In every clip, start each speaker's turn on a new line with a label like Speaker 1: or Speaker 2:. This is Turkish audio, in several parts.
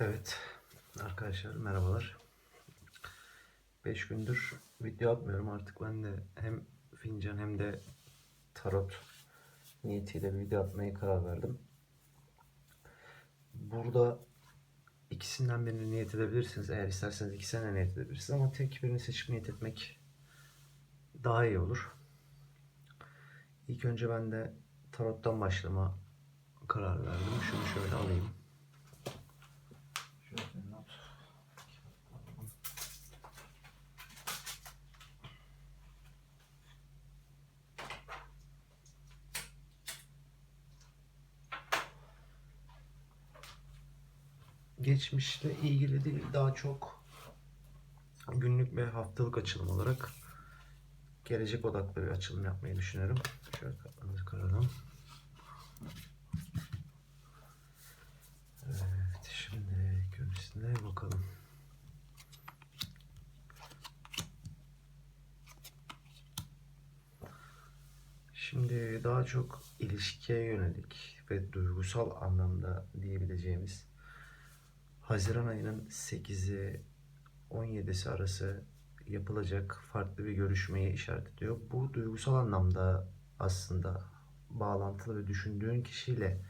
Speaker 1: Evet arkadaşlar merhabalar. 5 gündür video atmıyorum artık ben de hem fincan hem de tarot niyetiyle bir video atmaya karar verdim. Burada ikisinden birini niyet edebilirsiniz. Eğer isterseniz ikisine de niyet edebilirsiniz ama tek birini seçip niyet etmek daha iyi olur. İlk önce ben de tarottan başlama karar verdim. Şunu şöyle alayım. Geçmişle ilgili değil daha çok günlük ve haftalık açılım olarak gelecek odaklı bir açılım yapmayı düşünüyorum. Şöyle kapağımızı kıralım. Evet, şimdi görüntüsüne bakalım. Şimdi daha çok ilişkiye yönelik ve duygusal anlamda diyebileceğimiz Haziran ayının 8'i 17'si arası yapılacak farklı bir görüşmeye işaret ediyor. Bu duygusal anlamda aslında bağlantılı ve düşündüğün kişiyle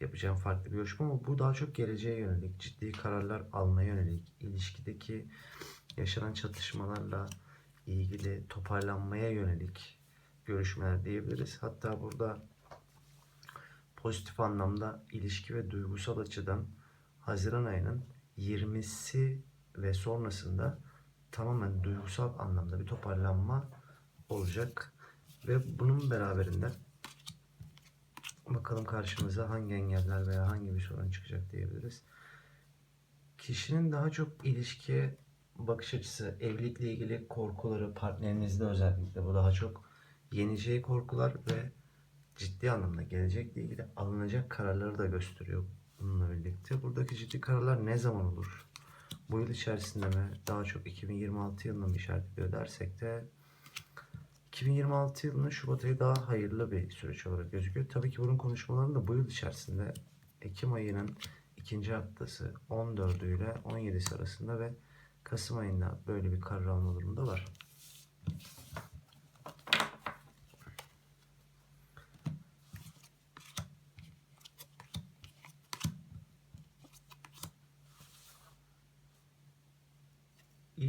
Speaker 1: yapacağım farklı bir görüşme ama bu daha çok geleceğe yönelik, ciddi kararlar almaya yönelik, ilişkideki yaşanan çatışmalarla ilgili toparlanmaya yönelik görüşmeler diyebiliriz. Hatta burada pozitif anlamda ilişki ve duygusal açıdan Haziran ayının 20'si ve sonrasında tamamen duygusal anlamda bir toparlanma olacak ve bunun beraberinde bakalım karşımıza hangi engeller veya hangi bir sorun çıkacak diyebiliriz. Kişinin daha çok ilişkiye bakış açısı, evlilikle ilgili korkuları, partnerinizde özellikle bu daha çok yeneceği korkular ve ciddi anlamda gelecekle ilgili alınacak kararları da gösteriyor bununla birlikte. Buradaki ciddi kararlar ne zaman olur? Bu yıl içerisinde mi? Daha çok 2026 yılını mı işaret ediyor dersek de 2026 yılının Şubat ayı daha hayırlı bir süreç olarak gözüküyor. Tabii ki bunun konuşmalarını da bu yıl içerisinde Ekim ayının ikinci haftası 14'ü ile 17'si arasında ve Kasım ayında böyle bir karar alma durumu da var.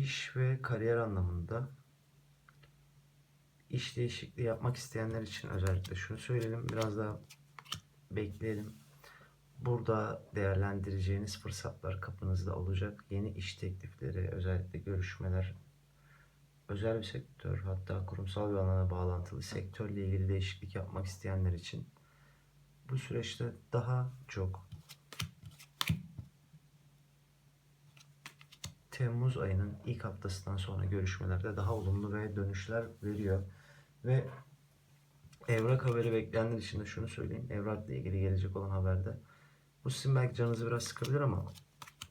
Speaker 1: İş ve kariyer anlamında iş değişikliği yapmak isteyenler için özellikle şunu söyleyelim. Biraz daha bekleyelim. Burada değerlendireceğiniz fırsatlar kapınızda olacak. Yeni iş teklifleri, özellikle görüşmeler, özel bir sektör, hatta kurumsal bir alana bağlantılı sektörle ilgili değişiklik yapmak isteyenler için bu süreçte daha çok Temmuz ayının ilk haftasından sonra görüşmelerde daha olumlu ve dönüşler veriyor. Ve evrak haberi bekleyenler için de şunu söyleyeyim. Evrakla ilgili gelecek olan haberde bu sizin belki canınızı biraz sıkabilir ama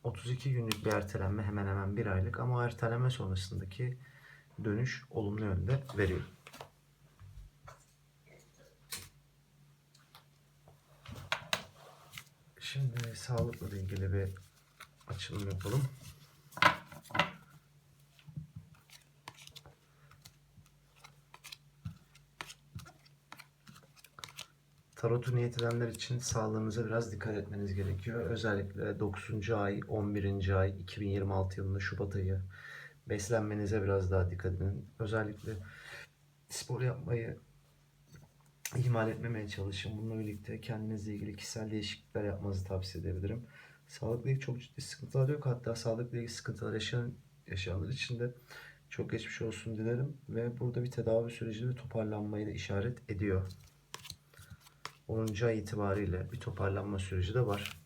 Speaker 1: 32 günlük bir ertelenme hemen hemen bir aylık ama o erteleme sonrasındaki dönüş olumlu yönde veriyor. Şimdi sağlıkla ilgili bir açılım yapalım. Tarotu niyet edenler için sağlığınıza biraz dikkat etmeniz gerekiyor. Özellikle 9. ay, 11. ay, 2026 yılında Şubat ayı beslenmenize biraz daha dikkat edin. Özellikle spor yapmayı ihmal etmemeye çalışın. Bununla birlikte kendinizle ilgili kişisel değişiklikler yapmanızı tavsiye edebilirim. Sağlıkla ilgili çok ciddi sıkıntılar yok. Hatta sağlıkla ilgili sıkıntılar yaşayan, yaşayanlar için de çok geçmiş olsun dilerim. Ve burada bir tedavi süreci ve toparlanmayı da işaret ediyor. 10. ay itibariyle bir toparlanma süreci de var.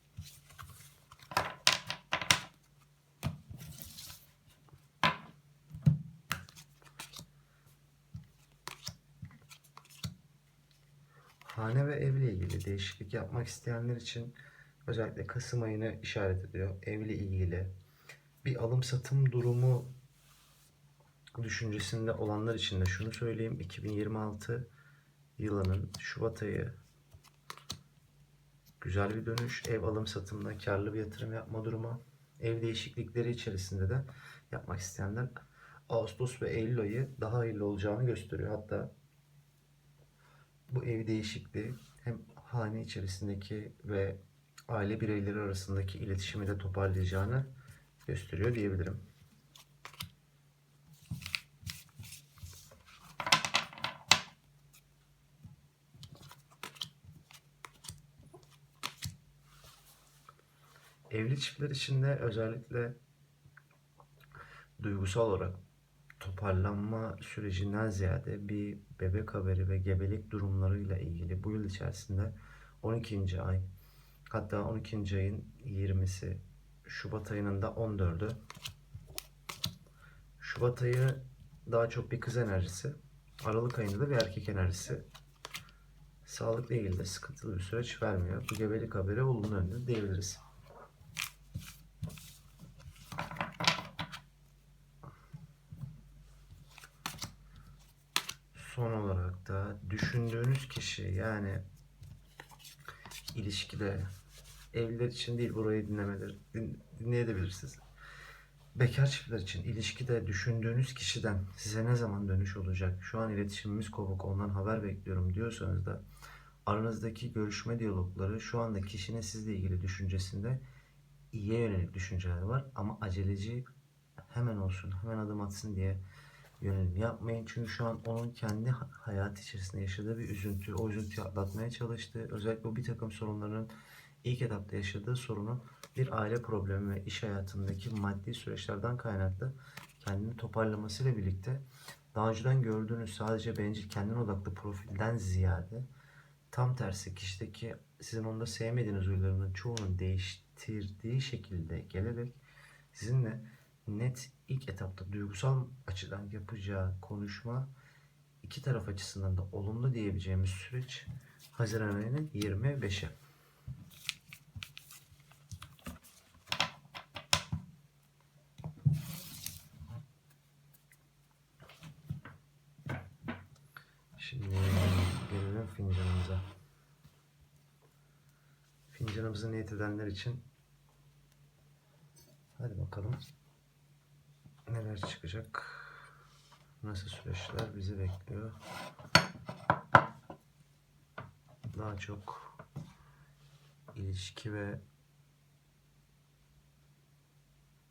Speaker 1: Hane ve evle ilgili değişiklik yapmak isteyenler için özellikle Kasım ayını işaret ediyor. Evle ilgili bir alım satım durumu düşüncesinde olanlar için de şunu söyleyeyim. 2026 yılının Şubat ayı güzel bir dönüş. Ev alım satımda karlı bir yatırım yapma durumu. Ev değişiklikleri içerisinde de yapmak isteyenler Ağustos ve Eylül ayı daha hayırlı olacağını gösteriyor. Hatta bu ev değişikliği hem hane içerisindeki ve aile bireyleri arasındaki iletişimi de toparlayacağını gösteriyor diyebilirim. Evli çiftler için de özellikle duygusal olarak toparlanma sürecinden ziyade bir bebek haberi ve gebelik durumlarıyla ilgili bu yıl içerisinde 12. ay hatta 12. ayın 20'si Şubat ayının da 14'ü Şubat ayı daha çok bir kız enerjisi Aralık ayında da bir erkek enerjisi sağlıkla ilgili de sıkıntılı bir süreç vermiyor. Bu gebelik haberi olumlu yönde diyebiliriz. Son olarak da düşündüğünüz kişi yani ilişkide evliler için değil burayı dinlemeleri din, dinleyebilirsiniz. Bekar çiftler için ilişkide düşündüğünüz kişiden size ne zaman dönüş olacak? Şu an iletişimimiz kopuk ondan haber bekliyorum diyorsanız da aranızdaki görüşme diyalogları şu anda kişinin sizle ilgili düşüncesinde iyiye yönelik düşünceler var ama aceleci hemen olsun hemen adım atsın diye yönelim yapmayın. Çünkü şu an onun kendi ha- hayatı içerisinde yaşadığı bir üzüntü, o üzüntüyü atlatmaya çalıştığı, özellikle bir takım sorunların ilk etapta yaşadığı sorunu bir aile problemi ve iş hayatındaki maddi süreçlerden kaynaklı kendini toparlamasıyla birlikte daha önceden gördüğünüz sadece bencil kendine odaklı profilden ziyade tam tersi kişideki sizin onda sevmediğiniz huylarının çoğunun değiştirdiği şekilde gelerek sizinle net ilk etapta duygusal açıdan yapacağı konuşma iki taraf açısından da olumlu diyebileceğimiz süreç Haziran ayının 25'i. Şimdi gelelim fincanımıza. Fincanımızı niyet edenler için hadi bakalım neler çıkacak. Nasıl süreçler bizi bekliyor. Daha çok ilişki ve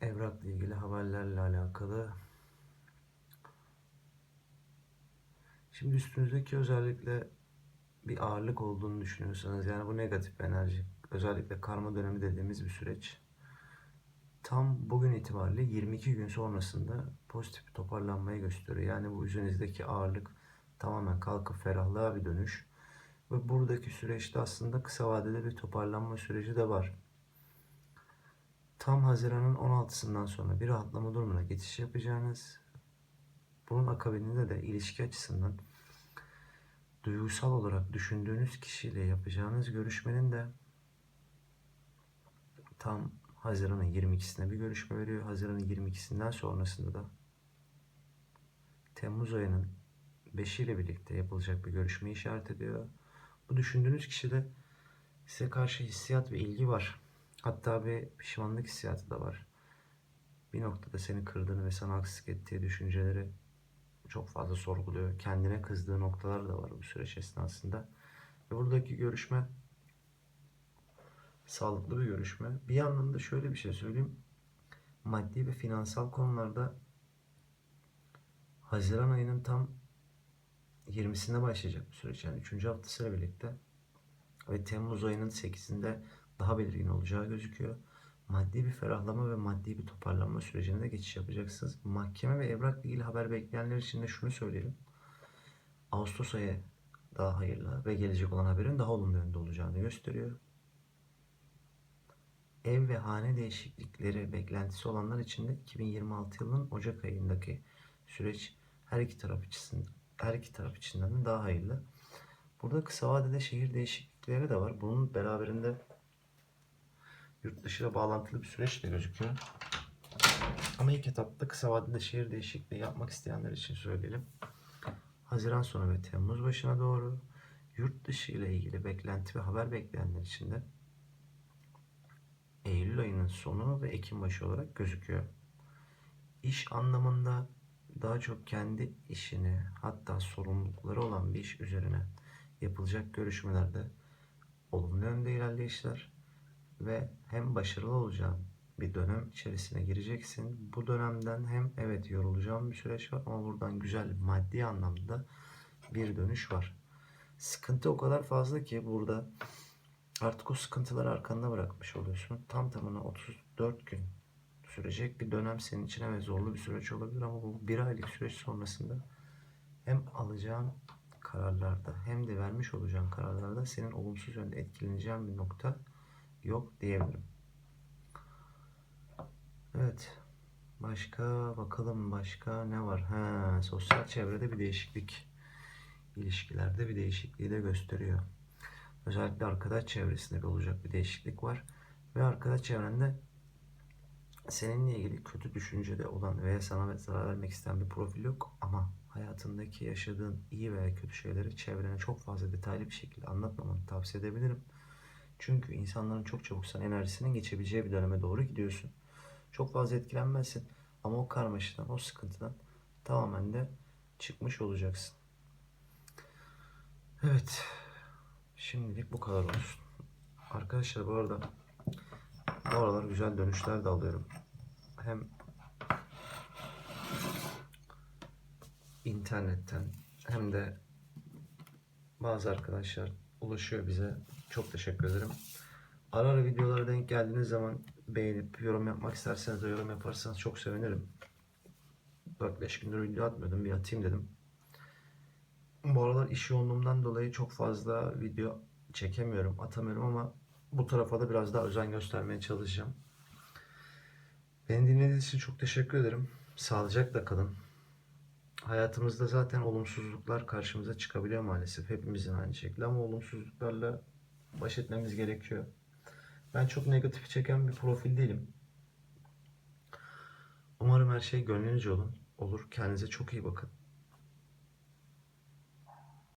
Speaker 1: evrakla ilgili haberlerle alakalı. Şimdi üstünüzdeki özellikle bir ağırlık olduğunu düşünüyorsanız yani bu negatif enerji özellikle karma dönemi dediğimiz bir süreç tam bugün itibariyle 22 gün sonrasında pozitif bir toparlanmayı gösteriyor. Yani bu üzerinizdeki ağırlık tamamen kalkıp ferahlığa bir dönüş. Ve buradaki süreçte aslında kısa vadede bir toparlanma süreci de var. Tam Haziran'ın 16'sından sonra bir rahatlama durumuna geçiş yapacağınız. Bunun akabininde de ilişki açısından duygusal olarak düşündüğünüz kişiyle yapacağınız görüşmenin de tam Haziran'ın 22'sine bir görüşme veriyor. Haziran'ın 22'sinden sonrasında da Temmuz ayının 5 ile birlikte yapılacak bir görüşme işaret ediyor. Bu düşündüğünüz kişide size karşı hissiyat ve ilgi var. Hatta bir pişmanlık hissiyatı da var. Bir noktada seni kırdığını ve sana haksızlık ettiği düşünceleri çok fazla sorguluyor. Kendine kızdığı noktalar da var bu süreç esnasında. Ve buradaki görüşme sağlıklı bir görüşme. Bir yandan da şöyle bir şey söyleyeyim. Maddi ve finansal konularda Haziran ayının tam 20'sinde başlayacak bir süreç. Yani 3. haftasıyla birlikte ve Temmuz ayının 8'inde daha belirgin olacağı gözüküyor. Maddi bir ferahlama ve maddi bir toparlanma sürecine de geçiş yapacaksınız. Mahkeme ve evrakla ilgili haber bekleyenler için de şunu söyleyelim. Ağustos ayı daha hayırlı ve gelecek olan haberin daha olumlu yönde olacağını gösteriyor. Ev ve hane değişiklikleri beklentisi olanlar için de 2026 yılının Ocak ayındaki süreç her iki taraf için her iki taraf içinden de daha hayırlı. Burada kısa vadede şehir değişiklikleri de var. Bunun beraberinde yurt dışıyla bağlantılı bir süreç de gözüküyor. Ama ilk etapta kısa vadede şehir değişikliği yapmak isteyenler için söyleyelim. Haziran sonu ve Temmuz başına doğru yurt dışı ile ilgili beklenti ve haber bekleyenler için de sonu ve Ekim başı olarak gözüküyor. İş anlamında daha çok kendi işini hatta sorumlulukları olan bir iş üzerine yapılacak görüşmelerde olumlu yönde ilerleyişler ve hem başarılı olacağın bir dönem içerisine gireceksin. Bu dönemden hem evet yorulacağın bir süreç var ama buradan güzel maddi anlamda bir dönüş var. Sıkıntı o kadar fazla ki burada artık o sıkıntıları arkanda bırakmış oluyorsun. Tam tamına 34 gün sürecek bir dönem senin için evet zorlu bir süreç olabilir ama bu bir aylık süreç sonrasında hem alacağın kararlarda hem de vermiş olacağın kararlarda senin olumsuz yönde etkileneceğin bir nokta yok diyebilirim. Evet. Başka bakalım başka ne var? Ha, sosyal çevrede bir değişiklik. İlişkilerde bir değişikliği de gösteriyor. Özellikle arkadaş çevresinde bir olacak bir değişiklik var. Ve arkadaş çevrende seninle ilgili kötü düşüncede olan veya sana zarar vermek isteyen bir profil yok ama hayatındaki yaşadığın iyi veya kötü şeyleri çevrene çok fazla detaylı bir şekilde anlatmamanı tavsiye edebilirim. Çünkü insanların çok çabuk sana enerjisinin geçebileceği bir döneme doğru gidiyorsun. Çok fazla etkilenmezsin ama o karmaşadan, o sıkıntıdan tamamen de çıkmış olacaksın. Evet. Şimdilik bu kadar olsun. Arkadaşlar bu arada bu aralar güzel dönüşler de alıyorum. Hem internetten hem de bazı arkadaşlar ulaşıyor bize. Çok teşekkür ederim. Ara ara videolara denk geldiğiniz zaman beğenip yorum yapmak isterseniz de yorum yaparsanız çok sevinirim. 4-5 gündür video atmıyordum. Bir atayım dedim. Bu aralar iş yoğunluğumdan dolayı çok fazla video çekemiyorum, atamıyorum ama bu tarafa da biraz daha özen göstermeye çalışacağım. Beni dinlediğiniz için çok teşekkür ederim. Sağlıcakla kalın. Hayatımızda zaten olumsuzluklar karşımıza çıkabiliyor maalesef. Hepimizin aynı şekilde ama olumsuzluklarla baş etmemiz gerekiyor. Ben çok negatif çeken bir profil değilim. Umarım her şey gönlünüzce olun. Olur. Kendinize çok iyi bakın.